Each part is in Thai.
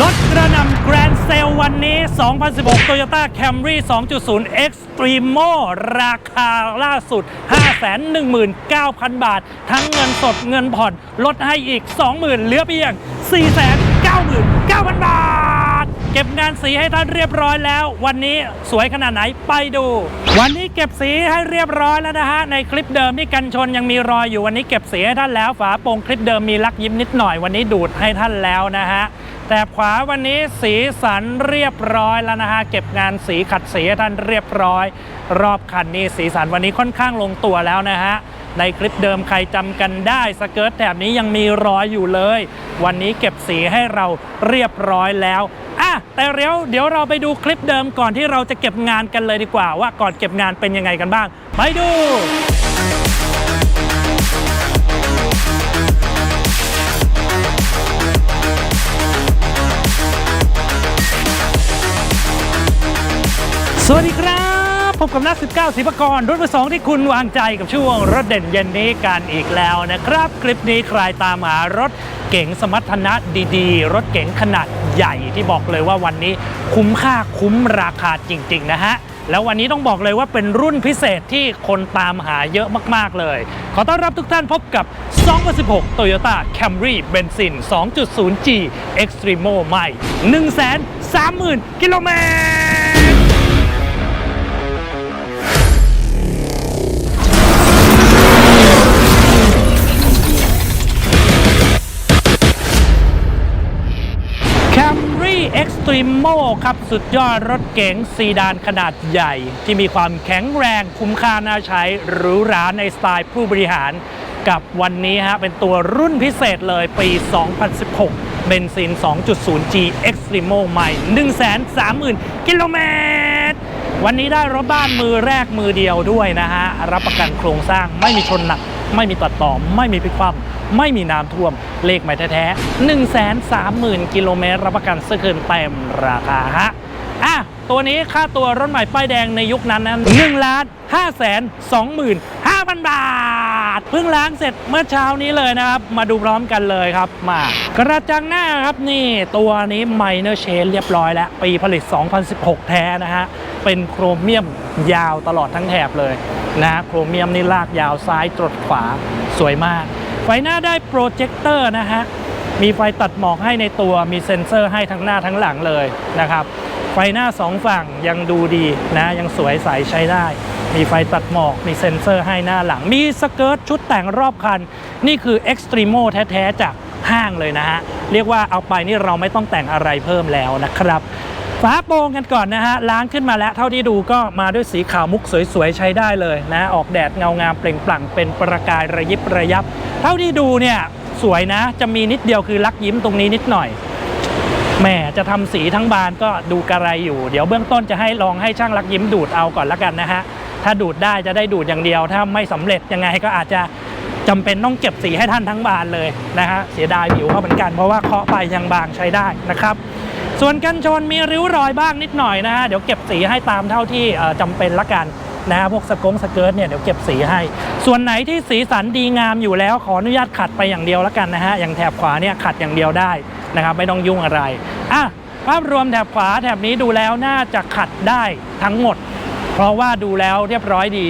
รถกระนำแกรนเซลวันนี้ 2016 Toyota Camry 2.0 Extremo ราคาล่าสุด 519,000 บาท ทั้งเงินสดเงินผ่อน ลดให้อีก 20,000 เหลือเพียง 499,000 บาท เก็บงานสีให้ท่านเรียบร้อยแล้ว วันนี้สวยขนาดไหนไปดู วันนี้เก็บสีให้เรียบร้อยแล้วนะฮะ ในคลิปเดิมที่กันชนยังมีรอยอยู่วันนี้เก็บสีให้ท่านแล้ว ฝาโปรงคลิปเดิมมีลักยิ้มนิดหน่อยวันนี้ดูดให้ท่านแล้วนะฮะ แต่ขวาวันนี้สีสันเรียบร้อยแล้วนะฮะเก็บงานสีขัดสีท่านเรียบร้อย รอบคันนี้สีสันวันนี้ค่อนข้างลงตัวแล้วนะฮะในคลิปเดิมใครจำกันได้สเกิร์ตแถบนี้ยังมีรอยอยู่เลย วันนี้เก็บสีให้เราเรียบร้อยแล้วอะแต่เดี๋ยวเดี๋ยวเราไปดูคลิปเดิมก่อนที่เราจะเก็บงานกันเลยดีกว่า ว่าก่อนเก็บงานเป็นยังไงกันบ้าง ไปดู สวัสดีครับพบกับนัก19ศิปกรรถมือสองที่คุณวางใจกับช่วงรถเด่นเย็นนี้กันอีกแล้วนะครับ คลิปนี้ใครตามหารถเก๋งสมรรถนะดีๆ รถเก๋งขนาดใหญ่ที่บอกเลยว่าวันนี้คุ้มค่าคุ้มราคาจริง ๆ นะฮะแล้ววันนี้ต้องบอกเลยว่าเป็นรุ่นพิเศษที่คนตามหาเยอะมาก ๆ เลย ขอต้อนรับทุกท่านพบกับ 2016 Toyota Camry เบนซิน 2.0G Extremo ใหม่ 130,000 กิโลเมตร Extremo ครับสุดยอดรถเก๋งซีดานขนาดใหญ่ ที่มีความแข็งแรงคุ้มค่าน่าใช้หรูหราในสไตล์ผู้บริหาร กับวันนี้ฮะเป็นตัวรุ่นพิเศษเลยปี 2016 เบนซิน 2.0G Extremo ใหม่ 130,000 กิโลเมตร วันนี้ได้รถบ้านมือแรกมือเดียวด้วยนะฮะ รับประกันโครงสร้างไม่มีชนหนัก ไม่มีตัดต่อ ไม่มีพลิกคว่ำ ไม่มีน้ำท่วม เลขใหม่แท้ๆ 1 3 0 0 0 0 กิโลเมตรรับประกันซื้อคืนเต็มราคาฮะอะตัวนี้ค่าตัวรถใหม่ป้ายแดงในยุคนั้นนั้น1ล้าน5แสน25,000 บาท เพิ่งล้างเสร็จเมื่อเช้านี้เลยนะครับ มาดูพร้อมกันเลยครับ มากระจังหน้าครับนี่ตัวนี้ไมเนอร์เชนเรียบร้อยแล้ว ปีผลิต 2016 แท้นะฮะ เป็นโครเมียมยาวตลอดทั้งแถบเลยนะฮะโครเมียมนี่ลากยาวซ้ายตรดขวาสวยมาก ไฟหน้าได้โปรเจคเตอร์นะฮะ มีไฟตัดหมอกให้ในตัว มีเซ็นเซอร์ให้ทั้งหน้าทั้งหลังเลยนะครับ ไฟหน้าสองฝั่งยังดูดีนะ ยังสวยใสใช้ได้ มีไฟตัดหมอก มีเซ็นเซอร์ให้หน้าหลัง มีสเกิร์ตชุดแต่งรอบคัน นี่คือ Extremo แท้ ๆ จากห้างเลยนะฮะ เรียกว่าเอาไปนี่เราไม่ต้องแต่งอะไรเพิ่มแล้วนะครับ ฝาโปรงกันก่อนนะฮะล้างขึ้นมาแล้วเท่าที่ดูก็มาด้วยสีขาวมุกสวยๆ ใช้ได้เลยนะ ออกแดดเงางามเปล่งปลั่งเป็นประกายระยิบระยับ เท่าที่ดูเนี่ยสวยนะ จะมีนิดเดียวคือลักยิ้มตรงนี้นิดหน่อยแหมจะทำสีทั้งบานก็ดูกระไรอยู่ เดี๋ยวเบื้องต้นจะให้ลองให้ช่างลักยิ้มดูดเอาก่อนละกันนะฮะ ถ้าดูดได้จะได้ดูดอย่างเดียว ถ้าไม่สำเร็จยังไงก็อาจจะจำเป็นต้องเก็บสีให้ท่านทั้งบานเลยนะฮะ เสียดายผิวเขาเหมือนกันเพราะว่าเคาะไปยังบางใช้ได้นะครับ ส่วนกันชนมีริ้วรอยบ้างนิดหน่อยนะฮะเดี๋ยวเก็บสีให้ตามเท่าที่เอ่อจำเป็นละกันนะฮะพวกสกงสเกิร์ตเนี่ยเดี๋ยวเก็บสีให้ ส่วนไหนที่สีสันดีงามอยู่แล้วขออนุญาตขัดไปอย่างเดียวละกันนะฮะอย่างแถบขวาเนี่ยขัดอย่างเดียวได้นะครับไม่ต้องยุ่งอะไรอะภาพรวมแถบขวาแถบนี้ดูแล้วน่าจะขัดได้ทั้งหมด เพราะว่าดูแล้วเรียบร้อยดี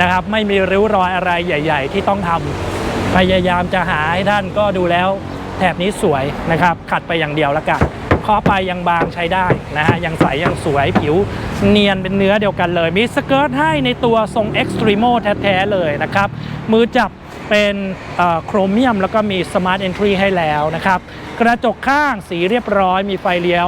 นะครับไม่มีริ้วรอยอะไรใหญ่ ๆ ที่ต้องทำพยายามจะหาให้ท่านก็ดูแล้วแถบนี้สวยนะครับ ขัดไปอย่างเดียวละกัน เคาะไปยังบางใช้ได้นะฮะยังใสยังสวยผิวเนียนเป็นเนื้อเดียวกันเลย มีสเกิร์ตให้ในตัวทรง Extremo แท้ๆเลยนะครับ มือจับเป็นโครเมียมแล้วก็มี Smart Entry ให้แล้วนะครับ กระจกข้างสีเรียบร้อย มีไฟเลี้ยว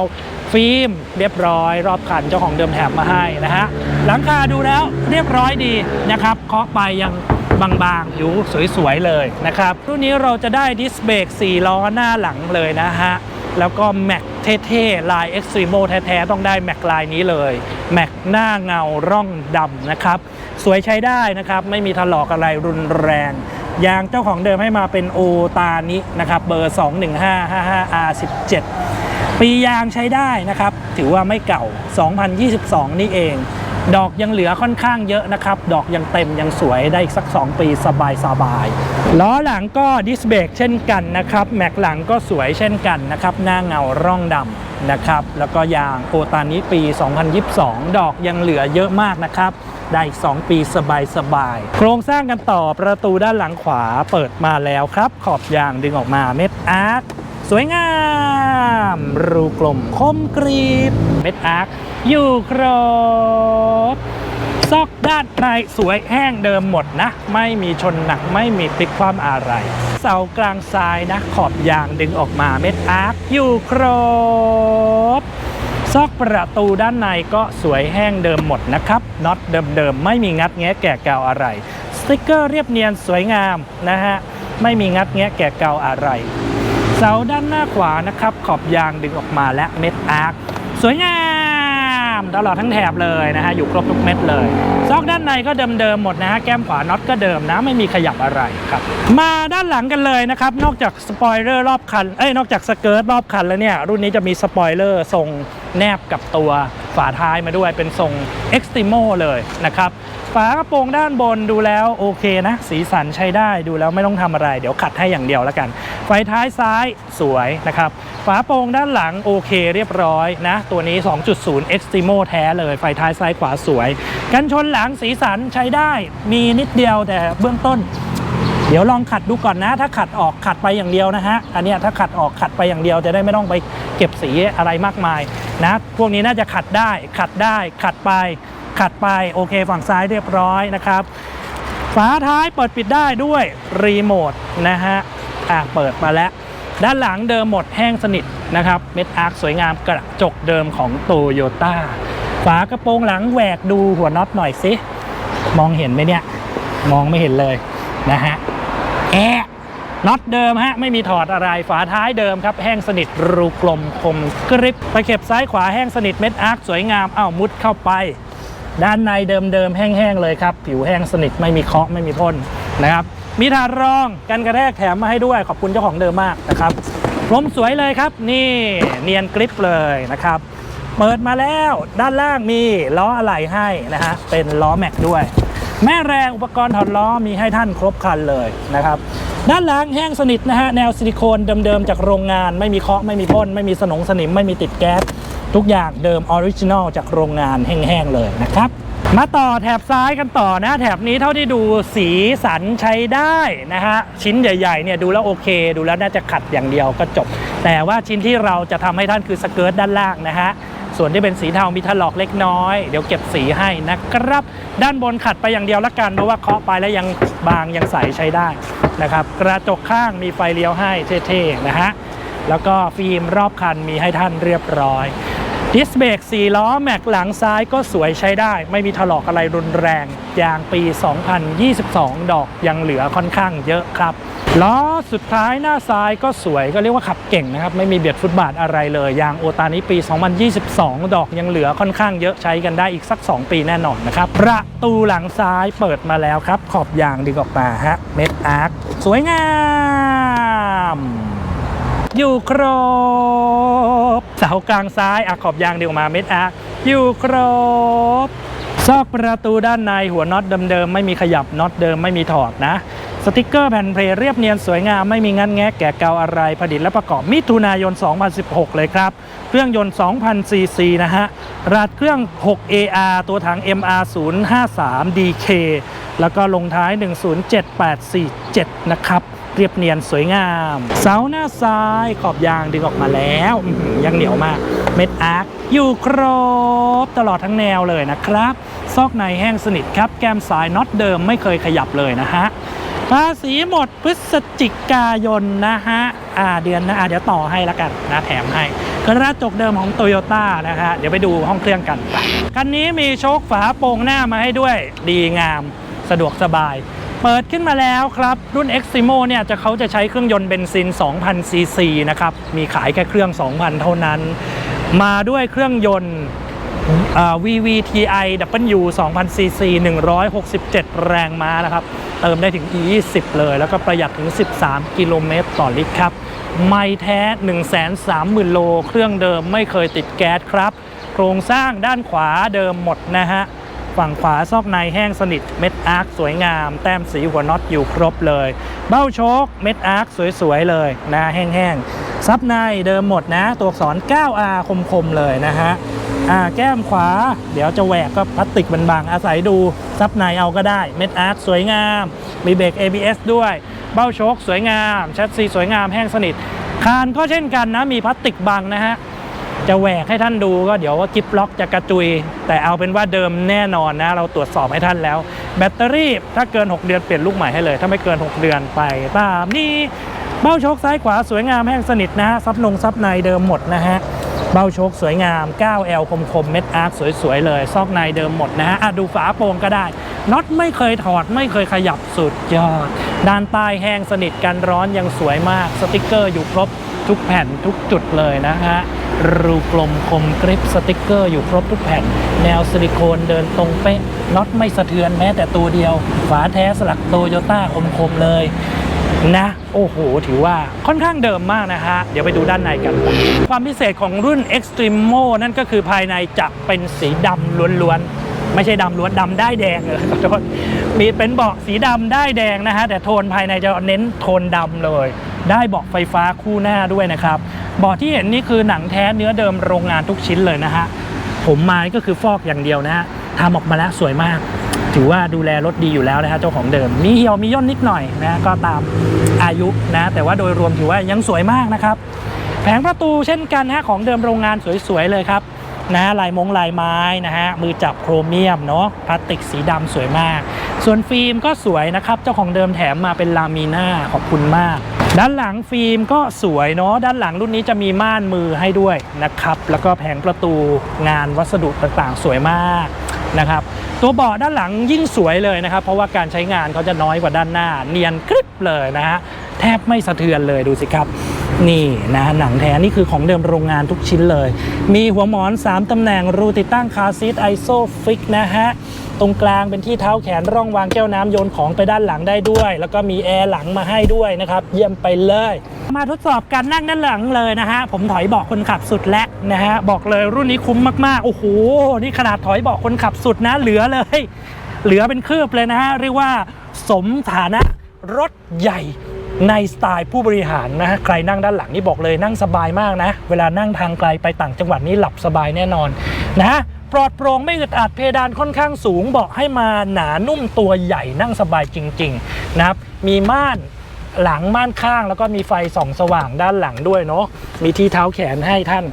ฟิล์มเรียบร้อย รอบคันเจ้าของเดิมแถบมาให้นะฮะหลังคาดูแล้วเรียบร้อยดีนะครับเคาะไปยังบางๆผิวสวยๆเลยนะครับรุ่นนี้เราจะได้ดิสเบรก4ล้อหน้าหลังเลยนะฮะ แล้วก็แม็กเท่ๆลาย Extremo แท้ๆต้องได้แม็กลายนี้เลยแม็กหน้าเงาร่องดำนะครับ สวยใช้ได้นะครับ ไม่มีถลอกอะไรรุนแรงยางเจ้าของเดิมให้มาเป็นโอตานินะครับ เบอร์ 21555R17 ปียางใช้ได้นะครับ ถือว่าไม่เก่า 2022 นี่เอง ดอกยังเหลือค่อนข้างเยอะนะครับ ดอกยังเต็มยังสวยได้อีกสัก 2 ปีสบายสบายๆล้อหลังก็ดิสเบรกเช่นกันนะครับ แม็กหลังก็สวยเช่นกันนะครับ หน้าเงาร่องดำนะครับ แล้วก็ยางโอตานิปี 2022 ดอกยังเหลือเยอะมากนะครับ ได้อีก 2 ปีสบายสบายๆโครงสร้างกันต่อประตูด้านหลังขวาเปิดมาแล้วครับ ขอบยางดึงออกมาเม็ดอาร์คสวยงาม รูกลมคมกรีบเม็ดอาร์ค อยู่ครบซอกด้านในสวยแห้งเดิมหมดนะ ไม่มีชนหนักไม่มีพลิกความอะไร เสากลางซ้ายนะขอบยางดึงออกมาเม็ดอาร์คอยู่ครบซอกประตูด้านในก็สวยแห้งเดิมหมดนะครับน็อตเดิมๆไม่มีงัดแงะแก่เกาอะไร สติกเกอร์เรียบเนียนสวยงามนะฮะไม่มีงัดแงะแก่เกาอะไร เสาด้านหน้าขวานะครับขอบยางดึงออกมาและเม็ดอาร์คสวยงาม ตลอดทั้งแถบเลยนะฮะอยู่ครบทุกเม็ดเลย ซอกด้านในก็เดิมๆหมดนะฮะแก้มขวาน็อตก็เดิมนะไม่มีขยับอะไรครับมาด้านหลังกันเลยนะครับนอกจากสปอยเลอร์รอบคันเอ้ยนอกจากสเกิร์ตรอบคันแล้วเนี่ยรุ่นนี้จะมีสปอยเลอร์ทรงแนบกับตัวฝาท้ายมาด้วยเป็นทรง Extremo เลยนะครับ ฝากระโปรงด้านบนดูแล้วโอเคนะ สีสันใช้ได้ดูแล้วไม่ต้องทำอะไร เดี๋ยวขัดให้อย่างเดียวแล้วกัน ไฟท้ายซ้ายสวยนะครับ ฝาโปรงด้านหลังโอเคเรียบร้อยนะ ตัวนี้ 2.0 Extremo แท้เลย ไฟท้ายซ้ายขวาสวย กันชนหลังสีสันใช้ได้มีนิดเดียวแต่เบื้องต้น เดี๋ยวลองขัดดูก่อนนะ ถ้าขัดออกขัดไปอย่างเดียวนะฮะอันนี้ถ้าขัดออกขัดไปอย่างเดียวจะได้ไม่ต้องไปเก็บสีอะไรมากมายนะพวกนี้น่าจะขัดได้ขัดได้ขัดไป ขัดไปโอเค ฝั่งซ้ายเรียบร้อยนะครับฝาท้ายเปิดปิดได้ด้วยรีโมทนะฮะอะเปิดมาแล้ว ด้านหลังเดิมหมดแห้งสนิทนะครับเม็ดอาร์คสวยงามกระจกเดิมของโตโยต้าฝากระโปรงหลังแหวกดูหัวน็อตหน่อยสิมองเห็นไหมเนี่ย มองไม่เห็นเลยนะฮะ แอะน็อตเดิมฮะ ไม่มีถอดอะไรฝาท้ายเดิมครับ แห้งสนิทรูกลมคมกริบตะเข็บซ้ายขวาแห้งสนิทเม็ดอาร์คสวยงามอ้าวมุดเข้าไป ด้านในเดิมๆแห้งๆเลยครับ ผิวแห้งสนิทไม่มีเคาะไม่มีพ่นนะครับ มีถาดรองกันกระแทกแถมมาให้ด้วยขอบคุณเจ้าของเดิมมากนะครับพรมสวยเลยครับ นี่เนียนกริปเลยนะครับเปิดมาแล้วด้านล่างมีล้ออะไหล่ให้นะฮะเป็นล้อแม็กด้วย แม่แรงอุปกรณ์ถอดล้อมีให้ท่านครบครันเลยนะครับด้านหลังแห้งสนิทนะฮะแนวซิลิโคนเดิมๆจากโรงงาน ไม่มีเคาะไม่มีพ่นไม่มีสนงสนิมไม่มีติดแก๊สทุกอย่างเดิมออริจินอลจากโรงงานแห้งๆเลยนะครับมาต่อแถบซ้ายกันต่อนะแถบนี้เท่าที่ดูสีสันใช้ได้นะฮะชิ้นใหญ่ๆเนี่ยดูแล้วโอเค ดูแล้วน่าจะขัดอย่างเดียวก็จบ แต่ว่าชิ้นที่เราจะทำให้ท่านคือสเกิร์ตด้านล่างนะฮะ ส่วนที่เป็นสีเทามีถลอกเล็กน้อย เดี๋ยวเก็บสีให้นะครับ ด้านบนขัดไปอย่างเดียวละกัน เพราะว่าเคาะไปแล้วยังบางยังใสใช้ได้นะครับ กระจกข้างมีไฟเลี้ยวให้เท่ๆนะฮะแล้วก็ฟิล์มรอบคันมีให้ท่านเรียบร้อย ดิสเบรก4ล้อ แม็กหลังซ้ายก็สวยใช้ได้ ไม่มีถลอกอะไรรุนแรง ยางปี 2022 ดอกยังเหลือค่อนข้างเยอะครับ ล้อสุดท้ายหน้าซ้ายก็สวยก็เรียกว่าขับเก่งนะครับ ไม่มีเบียดฟุตบาทอะไรเลย ยางโอตานี้ปี 2022 ดอกยังเหลือค่อนข้างเยอะใช้กันได้อีกสัก 2 ปีแน่นอนนะครับ ประตูหลังซ้ายเปิดมาแล้วครับ ขอบยางดึงออกมาฮะเม็ดอาร์คสวยงาม อยู่ครบ เสากลางซ้ายอะขอบยางเดียวมาเม็ดอาร์คอยู่ครบ ซอกประตูด้านในหัวน็อตเดิมๆไม่มีขยับน็อตเดิมไม่มีถอดนะ สติกเกอร์แผ่นเพลย์เรียบเนียนสวยงามไม่มีงันแงะแกะเกาอะไรผลิตและประกอบมิถุนายน 2016 เลยครับ เครื่องยนต์ 2,000 ซีซีนะฮะราดเครื่อง 6 AR ตัวถัง MR 053 DK แล้วก็ลงท้าย 107847 นะครับ เรียบเนียนสวยงาม เสาหน้าซ้ายขอบยางดึงออกมาแล้วยังเหนียวมาก เม็ดอาร์คอยู่ครบตลอดทั้งแนวเลยนะครับ ซอกในแห้งสนิทครับแก้มซ้ายน็อตเดิมไม่เคยขยับเลยนะฮะภาษีหมดพฤศจิกายนนะฮะอ่าเดือนนะอ่าเดี๋ยวต่อให้ละกันนะแถมให้กระจกเดิมของโตโยต้านะฮะเดี๋ยวไปดูห้องเครื่องกันคันนี้มีโชคฝาโปร่งหน้ามาให้ด้วยดีงามสะดวกสบาย เปิดขึ้นมาแล้วครับ รุ่น Eximo เนี่ยจะเขาจะใช้เครื่องยนต์เบนซิน 2,000 ซีซีนะครับ มีขายแค่เครื่อง 2,000 เท่านั้น มาด้วยเครื่องยนต์ VVTi W 2000 cc 167 แรงม้านะครับ เติมได้ถึง E20 เลย แล้วก็ประหยัดถึง 13 กิโลเมตรต่อลิตรครับ ไม่แท้ 130,000 โล เครื่องเดิมไม่เคยติดแก๊สครับ โครงสร้างด้านขวาเดิมหมดนะฮะ ฝั่งขวาซอกในแห้งสนิทเม็ดอาร์คสวยงาม แต้มสีหัวน็อตอยู่ครบเลย เบ้าโชคเม็ดอาร์คสวยๆเลยนะแห้งๆซับในเดิมหมดนะ ตัวอักษร 9R คมๆเลยนะฮะอ่าแก้มขวา เดี๋ยวจะแหวกก็พลาสติกบางๆอาศัยดูซับในเอาก็ได้เม็ดอาร์คสวยงาม มีเบรก ABS ด้วย เบ้าโชคสวยงาม แชสซีสวยงามแห้งสนิทคานก็เช่นกันนะมีพลาสติกบังนะฮะ จะแหวกให้ท่านดูก็เดี๋ยวว่ากิฟล็อกจะกระจุย แต่เอาเป็นว่าเดิมแน่นอนนะ เราตรวจสอบให้ท่านแล้ว แบตเตอรี่ถ้าเกิน 6 เดือนเปลี่ยนลูกใหม่ให้เลย ถ้าไม่เกิน 6 เดือนไปตามนี่เบ้าโชคซ้ายขวาสวยงามแห้งสนิทนะฮะซับนงซับในเดิมหมดนะฮะเบ้าโชคสวยงาม 9L คมคมเม็ดอาร์คสวยๆเลย ซอกในเดิมหมดนะฮะอะดูฝาโปร่งก็ได้น็อตไม่เคยถอดไม่เคยขยับสุดยอด ด้านใต้แห้งสนิทกันร้อนยังสวยมาก สติกเกอร์อยู่ครบทุกแผ่นทุกจุดเลยนะฮะ รูกลมคมกริปสติกเกอร์อยู่ครบทุกแผ่น แนวซิลิโคนเดินตรงเป๊ะน็อตไม่สะเทือนแม้แต่ตัวเดียว ฝาแท้สลักโตโยต้าคมๆเลยนะ โอ้โห ถือว่าค่อนข้างเดิมมากนะฮะ เดี๋ยวไปดูด้านในกัน ความพิเศษของรุ่น Extremo นั่นก็คือภายในจะเป็นสีดำล้วนๆ ไม่ใช่ดำล้วนดำได้แดงเลยขอโทษมีเป็นเบาะสีดำได้แดงนะฮะ แต่โทนภายในจะเน้นโทนดำเลย ได้เบาะไฟฟ้าคู่หน้าด้วยนะครับเบาะที่เห็นนี่คือหนังแท้เนื้อเดิมโรงงานทุกชิ้นเลยนะฮะผมมาก็คือฟอกอย่างเดียวนะฮะทำออกมาแล้วสวยมาก ถือว่าดูแลรถดีอยู่แล้วนะฮะเจ้าของเดิม มีเหี่ยวมีย่นนิดหน่อยนะก็ตามอายุนะ แต่ว่าโดยรวมถือว่ายังสวยมากนะครับ แผงประตูเช่นกันฮะของเดิมโรงงานสวยๆเลยครับนะลายมงลายไม้นะฮะมือจับโครเมียมเนาะพลาสติกสีดำสวยมาก ส่วนฟิล์มก็สวยนะครับ เจ้าของเดิมแถมมาเป็นลามีน่าขอบคุณมาก ด้านหลังฟิล์มก็สวยเนาะด้านหลังรุ่นนี้จะมีม่านมือให้ด้วยนะครับ แล้วก็แผงประตูงานวัสดุต่างๆ สวยมากนะครับ ตัวเบาะด้านหลังยิ่งสวยเลยนะครับ เพราะว่าการใช้งานเขาจะน้อยกว่าด้านหน้า เนียนกริบเลยนะฮะแทบไม่สะเทือนเลยดูสิครับ นี่นะหนังแท้นี่คือของเดิมโรงงานทุกชิ้นเลย มีหัวหมอน 3 ตำแหน่งรูติดตั้งคาร์ซีทไอโซฟิกนะฮะ ตรงกลางเป็นที่เท้าแขนร่องวางแก้วน้ำโยนของไปด้านหลังได้ด้วย แล้วก็มีแอร์หลังมาให้ด้วยนะครับ เยี่ยมไปเลย มาทดสอบการนั่งด้านหลังเลยนะฮะ ผมถอยเบาะคนขับสุดแล้วนะฮะ บอกเลยรุ่นนี้คุ้มมากๆ โอ้โห นี่ขนาดถอยเบาะคนขับสุดนะ เหลือเลย เหลือเป็นคืบเลยนะฮะ เรียกว่า สมฐานะรถใหญ่ ในสไตล์ผู้บริหารนะใครนั่งด้านหลังนี่บอกเลยนั่งสบายมากนะ เวลานั่งทางไกลไปต่างจังหวัดนี่หลับสบายแน่นอนนะปลอดโปร่งไม่อึดอัดเพดานค่อนข้างสูงเบาะให้มาหนานุ่มตัวใหญ่นั่งสบายจริงๆนะครับมีม่าน หลังม่านข้างแล้วก็มีไฟส่องสว่างด้านหลังด้วยเนาะมีที่เท้าแขนให้ท่าน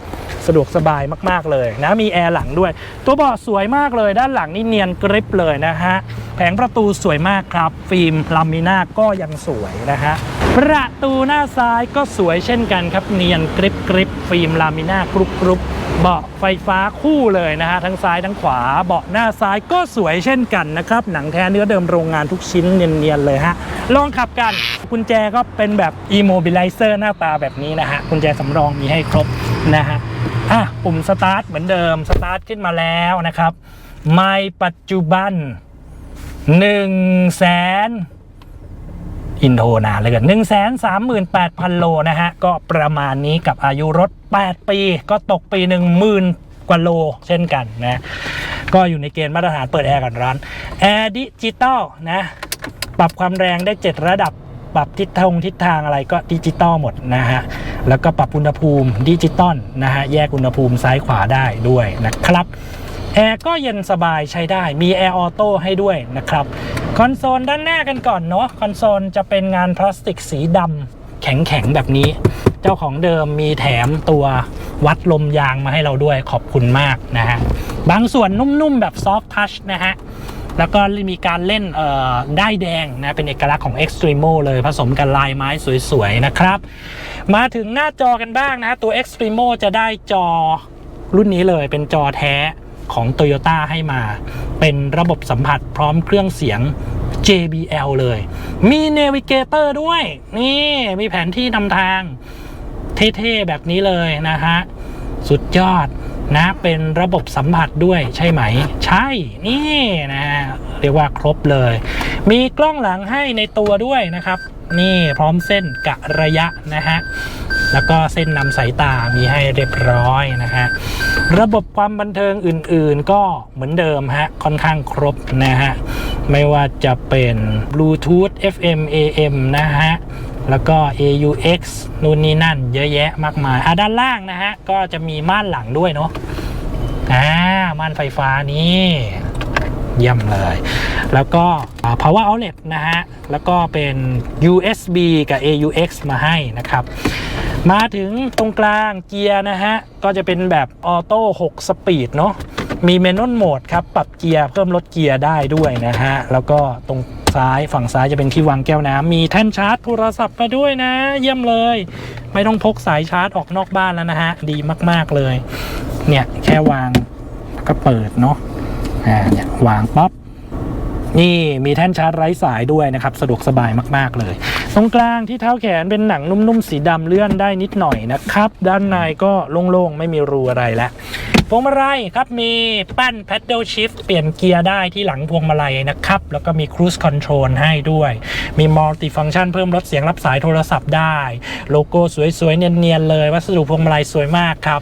สะดวกสบายมากๆเลยนะมีแอร์หลังด้วย ตัวเบาะสวยมากเลยด้านหลังนี่เนียนกริบเลยนะฮะแผงประตูสวยมากครับ ฟิล์มลามิน่าก็ยังสวยนะฮะประตูหน้าซ้ายก็สวยเช่นกันครับ เนียนกริบกริบฟิล์มลามิน่ากรุบกรุบเบาะไฟฟ้าคู่เลยนะฮะทั้งซ้ายทั้งขวาเบาะหน้าซ้ายก็สวยเช่นกันนะครับ หนังแท้เนื้อเดิมโรงงานทุกชิ้นเนียนๆเลยฮะลองขับกันกุญแจก็เป็นแบบ immobilizer หน้าตาแบบนี้นะฮะกุญแจสำรองมีให้ครบนะฮะอะปุ่มสตาร์ทเหมือนเดิมสตาร์ทขึ้นมาแล้วนะครับ ไม่ปัจจุบัน1แสนอินโทรนานเลยกันหนึ่งแสนสามหมื่นแปดพันโลนะฮะ ก็ประมาณนี้กับอายุรถ 8 ปี ก็ตกปีหนึ่งหมื่นกว่าโลเช่นกันนะ ก็อยู่ในเกณฑ์มาตรฐานเปิดแอร์กันร้านแอร์ดิจิตอลนะ ปรับความแรงได้ 7 ระดับ ปรับทิศทงทิศทางอะไรก็ดิจิตอลหมดนะฮะ แล้วก็ปรับอุณหภูมิดิจิตอลนะฮะ แยกอุณหภูมิซ้ายขวาได้ด้วยนะครับแอร์ก็เย็นสบายใช้ได้ มีแอร์ออโต้ให้ด้วยนะครับ คอนโซลด้านหน้ากันก่อนเนาะ คอนโซลจะเป็นงานพลาสติกสีดำแข็งๆ แบบนี้ เจ้าของเดิมมีแถมตัววัดลมยางมาให้เราด้วยขอบคุณมากนะฮะ บางส่วนนุ่มๆ แบบซอฟ t ์ทัชนะฮะ แล้วก็มีการเล่นได้แดงนะเป็นเอกลักษณ์ของ Extremo เลยผสมกันลายไม้สวยๆนะครับ มาถึงหน้าจอกันบ้างนะตัว Extremo จะได้จอรุ่นนี้เลยเป็นจอแท้ของ Toyota ให้มา เป็นระบบสัมผัสพร้อมเครื่องเสียง JBL เลย มี Navigator ด้วย นี่มีแผนที่นำทางเท่ ๆ แบบนี้เลยนะฮะ สุดยอด นะเป็นระบบสัมผัสด้วยใช่ไหม ใช่นี่นะฮะเรียกว่าครบเลย มีกล้องหลังให้ในตัวด้วยนะครับ นี่พร้อมเส้นกะระยะนะฮะแล้วก็เส้นนำสายตามีให้เรียบร้อยนะฮะ ระบบความบันเทิงอื่นๆก็เหมือนเดิมฮะ ค่อนข้างครบนะฮะ ไม่ว่าจะเป็น Bluetooth FM AM นะฮะ แล้วก็ AUX นู่นนี่นั่น เยอะแยะมากมายอะด้านล่างนะฮะ ก็จะมีม่านหลังด้วยเนาะอ่าม่านไฟฟ้านี่เยี่ยมเลย แล้วก็ power outlet นะฮะ แล้วก็เป็น USB กับ AUX มาให้นะครับ มาถึงตรงกลางเกียร์นะฮะ ก็จะเป็นแบบออโต้6สปีดเนาะ มีเมนนโหมดครับปรับเกียร์เพิ่มลดเกียร์ได้ด้วยนะฮะ แล้วก็ตรงซ้ายฝั่งซ้ายจะเป็นที่วางแก้วน้ำมีแท่นชาร์จโทรศัพท์มาด้วยนะ เยี่ยมเลย ไม่ต้องพกสายชาร์จออกนอกบ้านแล้วนะฮะ ดีมากๆเลย เนี่ยแค่วางก็เปิดเนาะอ่าเนี่ยวางป๊อปนี่มีแท่นชาร์จไร้สายด้วยนะครับ สะดวกสบายมาก ๆ เลย ตรงกลางที่เท้าแขนเป็นหนังนุ่ม ๆ สีดำเลื่อนได้นิดหน่อยนะครับ ด้านในก็โล่ง ๆ ไม่มีรูอะไรแล้ว วงมาลัยครับมีแป้น paddle shift เปลี่ยนเกียร์ได้ที่หลังพวงมาลัยนะครับ แล้วก็มี cruise control ให้ด้วย มี multi function เพิ่มลดเสียงรับสายโทรศัพท์ได้ โลโก้สวยๆ เนียนๆ เลย วัสดุพวงมาลัยสวยมากครับ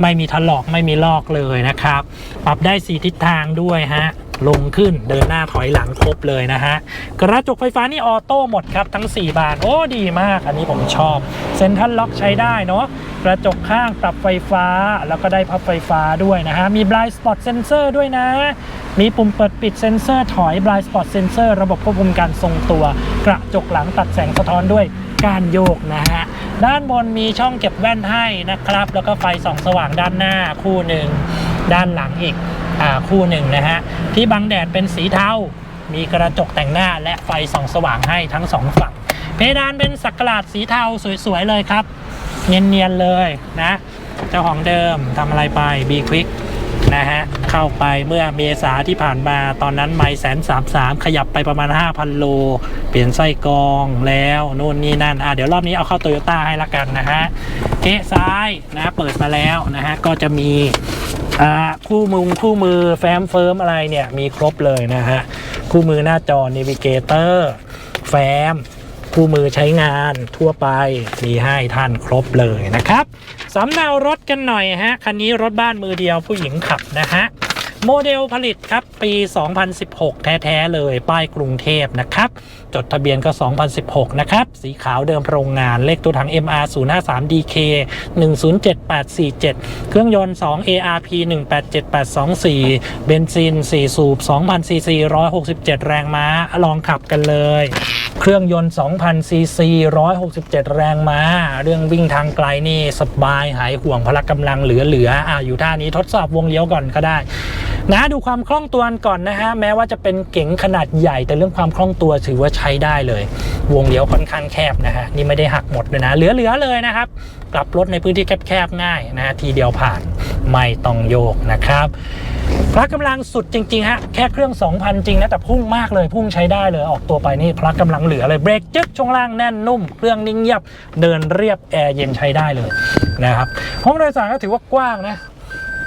ไม่มีถลอกไม่มีลอกเลยนะครับ ปรับได้สีทิศทางด้วยฮะ ลงขึ้นเดินหน้าถอยหลังครบเลยนะฮะ กระจกไฟฟ้านี่ออโต้หมดครับทั้ง 4 บานโอ้ดีมาก อันนี้ผมชอบเซ็นทรัลล็อกใช้ได้เนาะกระจกข้างปรับไฟฟ้าแล้วก็ได้พับไฟฟ้าด้วยนะฮะ มี blind spot sensor ด้วยนะ มีปุ่มเปิดปิดเซนเซอร์ถอย blind spot sensor ระบบควบคุมการทรงตัว กระจกหลังตัดแสงสะท้อนด้วยการโยกนะฮะ ด้านบนมีช่องเก็บแว่นให้นะครับ แล้วก็ไฟส่องสว่างด้านหน้าคู่หนึ่งด้านหลังอีก คู่หนึ่งนะฮะที่บังแดดเป็นสีเทา มีกระจกแต่งหน้าและไฟส่องสว่างให้ทั้งสองฝั่ง เพดานเป็นสักหลาดสีเทาสวยๆเลยครับ เนียนๆเลยนะ เจ้าของเดิมทำอะไรไป B Quick นะฮะเข้าไปเมื่อเมษาที่ผ่านมาตอนนั้นไม่แสนสามสามขยับไปประมาณ 5,000 โล เปลี่ยนไส้กรองแล้วนู่นนี่นั่นอะเดี๋ยวรอบนี้เอาเข้าโตโยต้าให้ละกันนะฮะเกซ้ายนะเปิดมาแล้วนะฮะก็จะมี คู่มือคู่มือแฟ้มเฟิร์มอะไรเนี่ยมีครบเลยนะฮะ คู่มือหน้าจอ Navigator แฟ้มคู่มือใช้งานทั่วไปมีให้ท่านครบเลยนะครับสำเนารถกันหน่อยฮะ คันนี้รถบ้านมือเดียวผู้หญิงขับนะฮะ โมเดลผลิตครับ ปี 2016 แท้ๆ เลย ป้ายกรุงเทพนะครับ จดทะเบียนก็ 2016 นะครับ สีขาวเดิมโรงงาน เลขตัวถัง MR 053 DK 107847 เครื่องยนต์ 2 ARP 187824 เบนซิน 4 สูบ 2,000 ซีซี 167 แรงม้า ลองขับกันเลย เครื่องยนต์ 2,000 ซีซี 167 แรงม้า เรื่องวิ่งทางไกลนี่สบาย หายห่วงพละกำลังเหลือๆ อะอยู่ท่านี้ทดสอบวงเลี้ยวก่อนก็ได้ นะดูความคล่องตัวก่อนนะฮะแม้ว่าจะเป็นเก๋งขนาดใหญ่แต่เรื่องความคล่องตัวถือว่าใช้ได้เลย วงเลี้ยวค่อนข้างแคบนะฮะนี่ไม่ได้หักหมดเลยนะเหลือๆเลยนะครับกลับรถในพื้นที่แคบๆง่ายนะฮะทีเดียวผ่านไม่ต้องโยกนะครับพละกำลังสุดจริงๆฮะแค่เครื่อง 2,000 จริงนะแต่พุ่งมากเลยพุ่งใช้ได้เลยออกตัวไปนี่พละกำลังเหลือเลยเบรกจึ๊กช่วงล่างแน่นนุ่ม เครื่องนิ่งเงียบเดินเรียบแอร์เย็นใช้ได้เลยนะครับห้องโดยสารก็ถือว่ากว้างนะ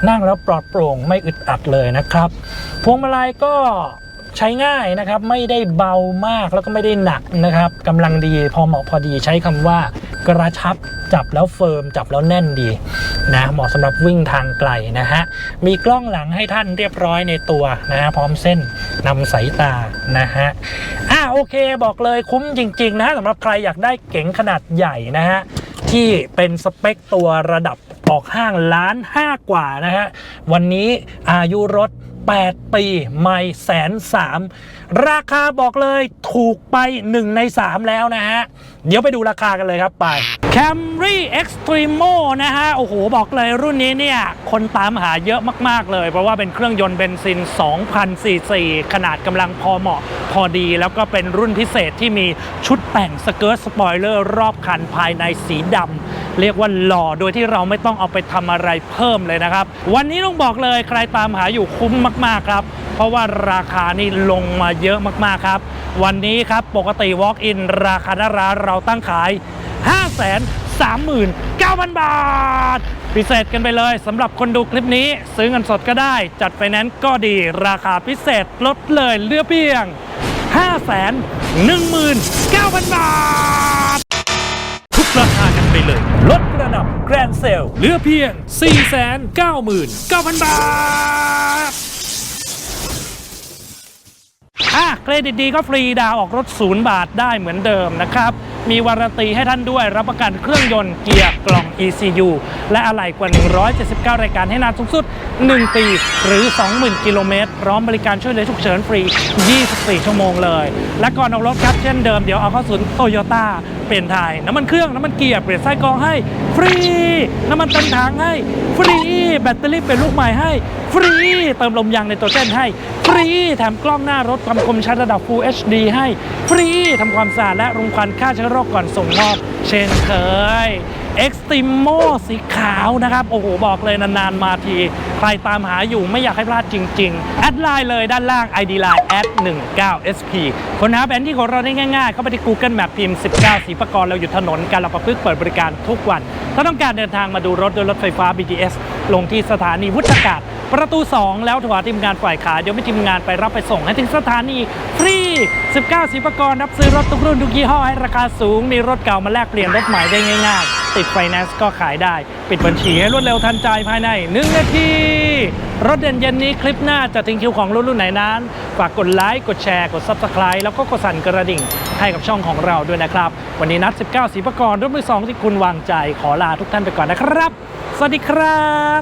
นั่งแล้วปลอดโปร่งไม่อึดอัดเลยนะครับ พวงมาลัยก็ใช้ง่ายนะครับไม่ได้เบามากแล้วก็ไม่ได้หนักนะครับกำลังดีพอเหมาะพอดีใช้คำว่ากระชับจับแล้วเฟิร์มจับแล้วแน่นดีนะเหมาะสำหรับวิ่งทางไกลนะฮะมีกล้องหลังให้ท่านเรียบร้อยในตัวนะฮะพร้อมเส้นนำสายตานะฮะอะโอเคบอกเลยคุ้มจริง ๆ นะสำหรับใครอยากได้เก๋งขนาดใหญ่นะฮะ ที่เป็นสเปคตัวระดับออกห้างล้านห้ากว่านะฮะ วันนี้อายุรถ 8 ปี ไม่แสนสาม ราคาบอกเลยถูกไป 1 ใน 3 แล้วนะฮะ เดี๋ยวไปดูราคากันเลยครับไป Camry Extremo นะฮะ โอ้โห บอกเลยรุ่นนี้เนี่ย คนตามหาเยอะมาก ๆ เลย เพราะว่าเป็นเครื่องยนต์เบนซิน 2,000 ซีซี ขนาดกำลังพอเหมาะพอดี แล้วก็เป็นรุ่นพิเศษที่มีชุดแต่งสเกิร์ตสปอยเลอร์รอบคันภายในสีดำเรียกว่าหล่อโดยที่เราไม่ต้องเอาไปทำอะไรเพิ่มเลยนะครับ วันนี้ต้องบอกเลยใครตามหาอยู่คุ้มมาก ๆ ครับ เพราะว่าราคานี่ลงมาเยอะมากๆครับ วันนี้ครับปกติ Walk in ราคาหน้าร้านเราตั้งขาย 5 3 9 0 0 0 บาท พิเศษกันไปเลยสำหรับคนดูคลิปนี้ ซื้อเงินสดก็ได้ จัดไฟแนนซ์ก็ดีราคาพิเศษลดเลยเหลือเพียง 5 1 9 0 0 0 บาท ทุกราคากันไปเลย ลดกระดับแกรนเซลเหลือเพียง 499,000 บาท อะเครดิตดีก็ฟรีดาวออกรถศูนย์บาทได้เหมือนเดิมนะครับ มีวารันตีให้ท่านด้วยรับประกันเครื่องยนต์เกียร์กล่อง ECU และอะไหล่กว่า 179 รายการให้นานสูงสุด 1 ปี หรือ 20,000 กิโลเมตรพร้อมบริการช่วยเหลือฉุกเฉินฟรี 24 ชั่วโมงเลย และก่อนออกรถครับเช่นเดิมเดี๋ยวเอาเข้าศูนย์โตโยต้าเปลี่ยนถ่ายน้ำมันเครื่องน้ำมันเกียร์เปลี่ยนไส้กรองให้ ฟรี น้ำมันเต็มถังให้ ฟรี แบตเตอรี่เป็นลูกใหม่ให้ ฟรี เติมลมยางในตัวเต้นให้ ฟรี แถมกล้องหน้ารถความคมชัดระดับ Full HD ให้ ฟรีทำความสะอาดและรุมควันฆ่าเชื้อโรคก่อนส่งมอบเช่นเคย Extremo สีขาวนะครับ โอ้โห บอกเลยนาน ๆ มาที ใครตามหาอยู่ไม่อยากให้พลาดจริง ๆ แอดไลน์เลยด้านล่าง ID Line แอด19 SP ค้นหาแผนที่ของเราได้ง่าย ๆ เข้าไปที่ Google Map พิมพ์ 19 สีประกรณ์เราอยู่ถนนการละประพฤกเปิดบริการทุกวัน ถ้าต้องการเดินทางมาดูรถโดยรถไฟฟ้า BTS ลงที่สถานีวุฒากาศ ประตู 2 แล้วถวายทีมงานฝ่ายขายเดี๋ยวไม่ทีมงานไปรับไปส่งให้ถึงสถานีฟรี 19 สีประกรณ์รับซื้อรถทุกรุ่นทุกยี่ห้อให้ราคาสูงมีรถเก่ามาแลกเปลี่ยนรถใหม่ได้ง่าย ๆ ติดไฟแนนซ์ก็ขายได้ ปิดบัญชีให้รวดเร็วทันใจภายใน 1 นาที รถเด่นเย็นนี้คลิปหน้าจะทิ้งคิวของรุ่นรุ่นไหนนั้น ฝากกดไลค์กดแชร์กด Subscribe แล้วก็กดสั่นกระดิ่งให้กับช่องของเราด้วยนะครับ วันนี้นัด 19สีประกรณ์รถมือสองที่คุณวางใจขอลาทุกท่านไปก่อนนะครับ สวัสดีครับ